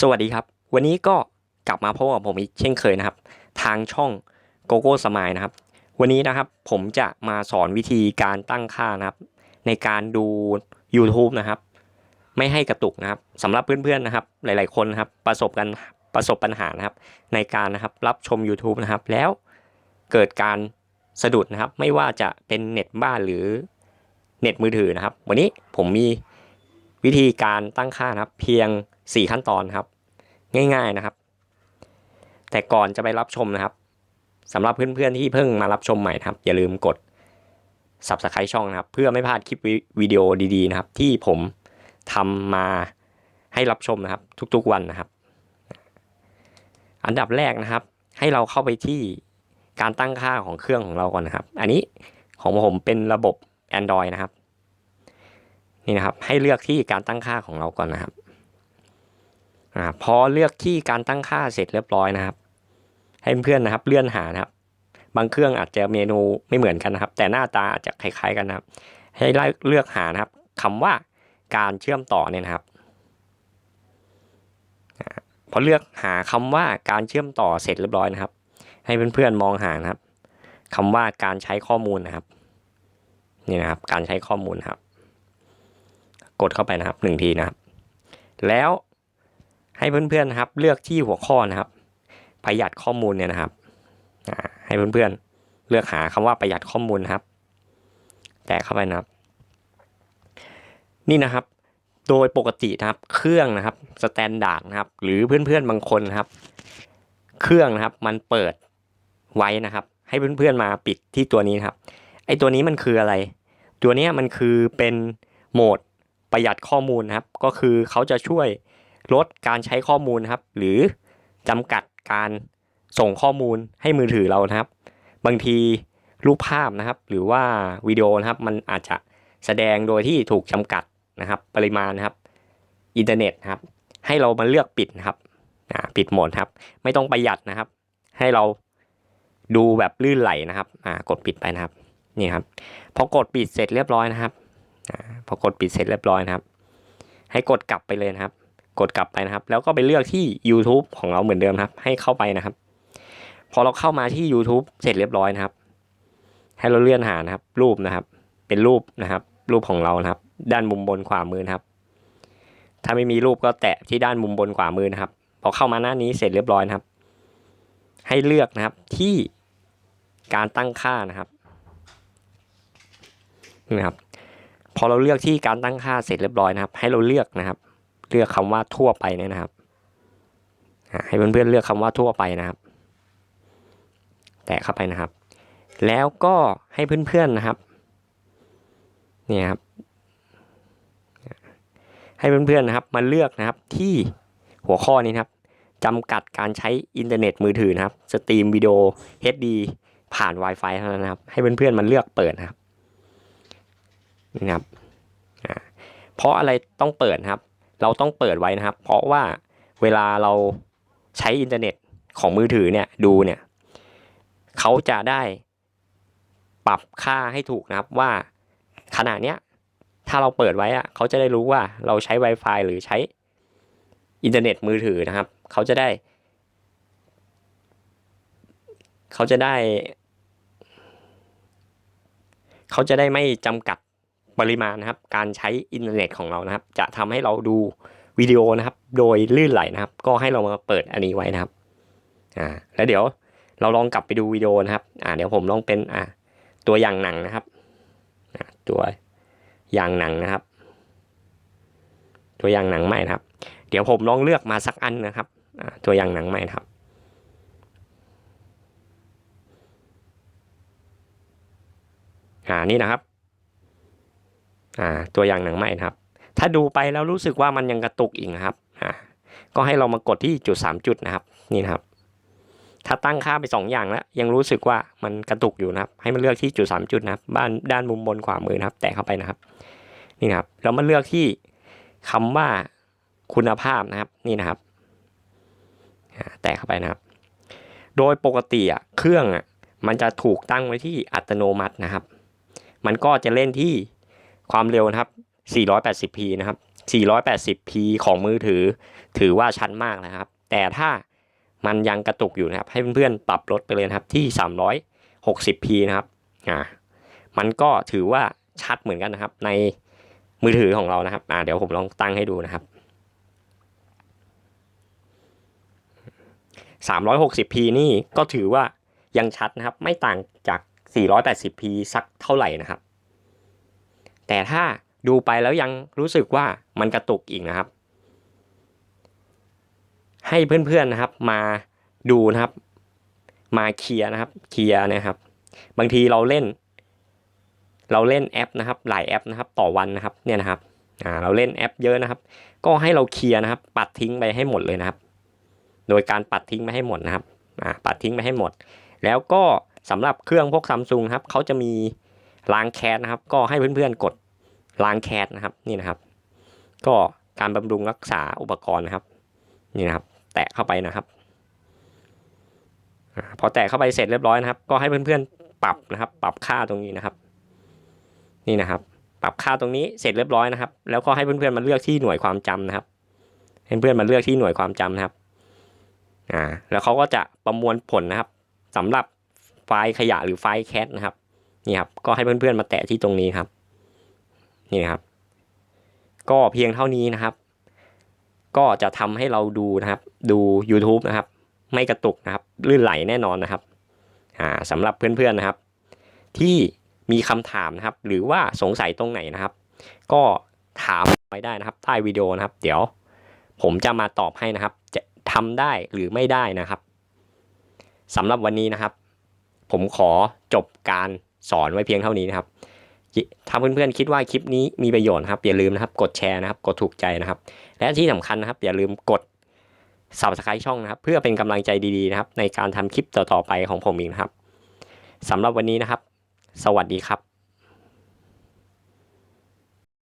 สวัสดีครับ วันนี้ก็กลับมาพบกับผมอีกเช่นเคยนะครับ ทางช่อง g o g o s m i l e นะครับ วันนี้นะครับผมจะมาสอนวิธีการตั้งค่านะครับ ในการดู YouTube นะครับ ไม่ให้กระตุกนะครับสำหรับเพื่อนๆนะครับ หลายๆคนนะครับประสบกันประสบปัญหานะครับ ในการนะครับรับชม YouTube นะครับ แล้วเกิดการสะดุดนะครับ ไม่ว่าจะเป็นเน็ตบ้านหรือเน็ตมือถือนะครับ วันนี้ผมมีวิธีการตั้งค่านะครับ เพียง 4 ขั้นตอนครับ ง่าย ๆนะครับ แต่ก่อนจะไปรับชมนะครับสำหรับเพื่อนๆที่เพิ่งมารับชมใหม่ครับ อย่าลืมกด subscribe ช่องนะครับ เพื่อไม่พลาดคลิปวิดีโอดีๆนะครับ ที่ผมทำมาให้รับชมนะครับ ทุกๆวันนะครับ อันดับแรกนะครับ ให้เราเข้าไปที่การตั้งค่าของเครื่องของเราก่อนนะครับ อันนี้ของผมเป็นระบบ Android นะครับ นี่นะครับ ให้เลือกที่การตั้งค่าของเราก่อนนะครับ อ่าพอเลือกที่การตั้งค่าเสร็จเรียบร้อยนะครับ ให้เพื่อนนะครับเลื่อนหานะครับ บางเครื่องอาจจะเมนูไม่เหมือนกันนะครับ แต่หน้าตาอาจจะคล้ายๆกันนะครับ ให้เลือกหานะครับคำว่าการเชื่อมต่อเนี่ยนะครับพอเลือกหาคำว่าการเชื่อมต่อเสร็จเรียบร้อยนะครับ ให้เพื่อนๆมองหานะครับคำว่าการใช้ข้อมูลนะครับนี่นะครับ การใช้ข้อมูลครับ กดเข้าไปนะครับหนึ่งทีนะครับ แล้ว ให้เพื่อนๆนะครับ เลือกที่หัวข้อนะครับ ประหยัดข้อมูลเนี่ยนะครับให้เพื่อนๆเลือกหาคำว่าประหยัดข้อมูลครับ แตะเข้าไปนะครับ นี่นะครับ โดยปกตินะครับ เครื่องนะครับสแตนดาร์ดนะครับ หรือเพื่อนๆบางคนนะครับ เครื่องนะครับ มันเปิดไว้นะครับ ให้เพื่อนๆมาปิดที่ตัวนี้นครับ ไอ้ตัวนี้มันคืออะไร ตัวนี้มันคือเป็นโหมดประหยัดข้อมูลนะครับ ก็คือเขาจะช่วย ลดการใช้ข้อมูลนะครับ หรือจำกัดการส่งข้อมูลให้มือถือเรานะครับ บางทีรูปภาพนะครับ หรือว่าวิดีโอนะครับ มันอาจจะแสดงโดยที่ถูกจำกัดนะครับ ปริมาณนะครับ อินเทอร์เน็ตนะครับ ให้เรามาเลือกปิดนะครับอ่าปิดโหมดครับ ไม่ต้องประหยัดนะครับ ให้เราดูแบบลื่นไหลนะครับอ่ากดปิดไปนะครับนี่ครับพอกดปิดเสร็จเรียบร้อยนะครับอาพอกดปิดเสร็จเรียบร้อยนะครับ ให้กดกลับไปเลยนะครับ กดกลับไปนะครับ แล้วก็ไปเลือกที่ YouTube ของเราเหมือนเดิมครับ ให้เข้าไปนะครับ พอเราเข้ามาที่ YouTube เสร็จเรียบร้อยนะครับ ให้เราเลื่อนหานะครับ รูปนะครับ เป็นรูปนะครับ รูปของเรานะครับ ด้านมุมบนขวามือนะครับ ถ้าไม่มีรูปก็แตะที่ด้านมุมบนขวามือนะครับ พอเข้ามาหน้านี้เสร็จเรียบร้อยนะครับ ให้เลือกนะครับที่การตั้งค่านะครับนี่นะครับ พอเราเลือกที่การตั้งค่าเสร็จเรียบร้อยนะครับ ให้เราเลือกนะครับ เลือกคำว่าทั่วไปเนี่ยนะครับ ให้เพื่อนๆเลือกคำว่าทั่วไปนะครับ แตะเข้าไปนะครับ แล้วก็ให้เพื่อนๆนะครับ เนี่ยครับ ให้เพื่อนๆนะครับ มาเลือกนะครับที่หัวข้อนี้ครับจำกัดการใช้อินเทอร์เน็ตมือถือนะครับ สตรีมวิดีโอ HD ผ่าน Wi-Fi เท่านั้นนะครับ ให้เพื่อนๆมาเลือกเปิดนะครับนี่นะครับ เพราะอะไรต้องเปิดครับ เราต้องเปิดไว้นะครับ เพราะว่าเวลาเราใช้อินเทอร์เน็ตของมือถือเนี่ยดูเนี่ยเขาจะได้ปรับค่าให้ถูกนะครับว่าขณะเนี้ยถ้าเราเปิดไว้อะเขาจะได้รู้ว่าเราใช้ Wi-Fi หรือใช้อินเทอร์เน็ตมือถือนะครับ เขาจะได้ เขาจะได้ เขาจะได้ไม่จำกัด ปริมาณนะครับ การใช้อินเทอร์เน็ตของเรานะครับ จะทำให้เราดูวิดีโอนะครับ โดยลื่นไหลนะครับ ก็ให้เรามาเปิดอันนี้ไว้นะครับอ่าแล้วเดี๋ยวเราลองกลับไปดูวิดีโอนะครับอ่าเดี๋ยวผมลองเป็นอ่าตัวอย่างหนังนะครับอ่าตัวอย่างหนังนะครับ ตัวอย่างหนังใหม่นะครับ เดี๋ยวผมลองเลือกมาสักอันนะครับอ่าตัวอย่างหนังใหม่ครับอ่านี่นะครับ อ่าตัวอย่างหนังใหม่นะครับ ถ้าดูไปแล้วรู้สึกว่ามันยังกระตุกอีกนะครับอ่าก็ให้เรามากดที่จุดสามจุดนะครับนี่นะครับ ถ้าตั้งค่าไปสองอย่างแล้วยังรู้สึกว่ามันกระตุกอยู่นะครับ ให้มันเลือกที่จุดสามจุดนะครับบ้านด้านมุมบนขวามือนะครับ แตะเข้าไปนะครับ นี่นะครับแล้วมาเลือกที่คำว่าคุณภาพนะครับนี่นะครับแตะเข้าไปนะครับ โดยปกติอะเครื่องอะมันจะถูกตั้งไว้ที่อัตโนมัตินะครับ มันก็จะเล่นที่ ความเร็วนะครับ 480p นะครับ 480p ของมือถือ ถือว่าชัดมากนะครับ แต่ถ้ามันยังกระตุกอยู่นะครับ ให้เพื่อนๆปรับลดไปเลยนะครับที่ 360p นะครับ อ่า มันก็ถือว่าชัดเหมือนกันนะครับ ในมือถือของเรานะครับ อ่า เดี๋ยวผมลองตั้งให้ดูนะครับ 360p นี่ก็ถือว่ายังชัดนะครับ ไม่ต่างจาก 480p สักเท่าไหร่นะครับ แต่ถ้าดูไปแล้วยังรู้สึกว่ามันกระตุกอีกนะครับ ให้เพื่อนๆนะครับ มาดูนะครับ มาเคลียร์นะครับ เคลียร์นะครับ บางทีเราเล่น เราเล่นแอปนะครับ หลายแอปนะครับ ต่อวันนะครับเนี่ยนะครับอ่าเราเล่นแอปเยอะนะครับ ก็ให้เราเคลียร์นะครับ ปัดทิ้งไปให้หมดเลยนะครับ โดยการปัดทิ้งไปให้หมดนะครับอ่าปัดทิ้งไปให้หมด แล้วก็สำหรับเครื่องพวกซัมซุงครับเขาจะมี ล้างแคสนะครับ ก็ให้เพื่อนๆกดล้างแคสนะครับนี่นะครับ ก็การบำรุงรักษาอุปกรณ์นะครับ นี่นะครับ แตะเข้าไปนะครับพอแตะเข้าไปเสร็จเรียบร้อยนะครับ ก็ให้เพื่อนๆปรับนะครับ ปรับค่าตรงนี้นะครับ นี่นะครับ ปรับค่าตรงนี้เสร็จเรียบร้อยนะครับ แล้วก็ให้เพื่อนๆมาเลือกที่หน่วยความจำนะครับให้เพื่อนมาเลือกที่หน่วยความจำนะครับอ่าแล้วเขาก็จะประมวลผลนะครับสำหรับไฟล์ขยะหรือไฟล์แคทนะครับ นี่ครับก็ให้เพื่อนๆมาแตะที่ตรงนี้ครับ นี่ครับ ก็เพียงเท่านี้นะครับ ก็จะทำให้เราดูนะครับ ดู YouTube นะครับ ไม่กระตุกนะครับ ลื่นไหลแน่นอนนะครับอ่าสำหรับเพื่อนๆนะครับ ที่มีคำถามนะครับ หรือว่าสงสัยตรงไหนนะครับ ก็ถามไว้ได้นะครับ ใต้วิดีโอนะครับ เดี๋ยว ผมจะมาตอบให้นะครับ จะทำได้หรือไม่ได้นะครับสำหรับวันนี้นะครับ ผมขอจบการ สอนไว้เพียงเท่านี้นะครับถ้าเพื่อนๆคิดว่าคลิปนี้มีประโยชน์นะครับ อย่าลืมนะครับ กดแชร์นะครับ กดถูกใจนะครับ และที่สำคัญนะครับ อย่าลืมกด subscribe ช่องนะครับ เพื่อเป็นกำลังใจดีๆนะครับ ในการทำคลิปต่อๆไปของผมเองนะครับสำหรับวันนี้นะครับ สวัสดีครับ